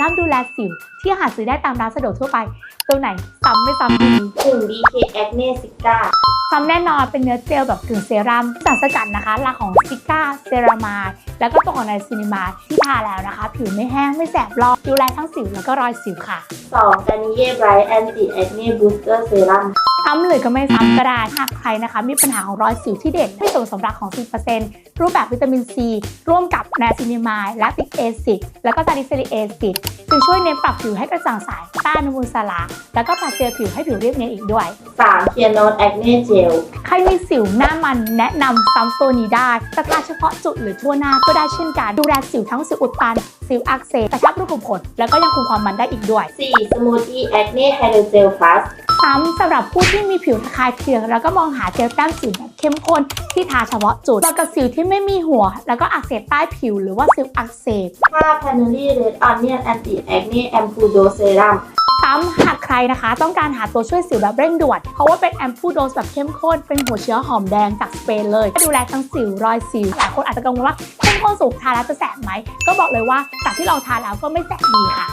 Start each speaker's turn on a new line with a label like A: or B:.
A: รั่มดูแลสิว ที่หาซื้อได้ตามร้านสะดวกทั่วไป ตัวไหนซ้ำไม่ซ้ำดี
B: กลุ่ม BK Acne Sika
A: ซ้ำแน่นอนเป็นเนื้อเจลแบบกึ่งเซรั่มสารสกัดนะคะหลักของซิก้าเซรามายแล้วก็ตัวของไนซินิมายที่ทาแล้วนะคะ ผิวไม่แห้งไม่แสบลอกดูแลทั้งสิวแล้วก็รอยสิวค่ะ
B: 2 Garnier Bright Anti Acne Booster Serum
A: ซ้ำหรือก็ไม่ซ้ำก็ได้หากใครนะคะ มีปัญหาของรอยสิวที่เด่นไม่ส่วนผสมหลักของ10%รูปแบบวิตามินซี ร่วมกับนาซินิมายแลคติกแอซิดแล้วก็ซาลิซิลิกแอซิดจึงช่วยเน้นปรับผิวให้กระจ่างใสต้านอนุมูลอิสระแล้วก็ปัดเซลล์ผิวให้ผิวเรียบเนียนอีกด้วย
B: 3 Kienon Acne Gel
A: ใครมีสิวหน้ามันแนะนำซ้ำตัวนี้ได้จะทาเฉพาะจุดหรือทั่วหน้าก็ได้เช่นกันดูแลสิวทั้งสิวอุดตัน สิวอักเสบกระชับรูขุมขนแล้วก็ยังคงความมันได้อีกด้วย
B: 4 Smoothie Acne Hydrogel Plus
A: ซ้ำสำหรับผู้ที่มีผิวระคายเคือง แล้วก็มองหาเจลแต้มสิวแบบเข้มข้นที่ทาเฉพาะจุดแล้วกับสิวที่ไม่มีหัว แล้วก็อักเสบใต้ผิวหรือว่าสิวอักเสบ
B: 5 Panery Red Onion Anti Acne Ampudo Serum
A: ซ้ำหากใครนะคะ ต้องการหาตัวช่วยสิวแบบเร่งด่วน เพราะว่าเป็นแอมพูโดสแบบเข้มข้น เป็นหัวเชื้อหอมแดงจากสเปนเลยดูแลทั้งสิวรอยสิวหลายคนอาจจะกังวลว่าเข้มข้นสูงทาแล้วจะแสบไหมก็บอกเลยว่าจากที่ลองทาแล้วก็ไม่แสบดีค่ะ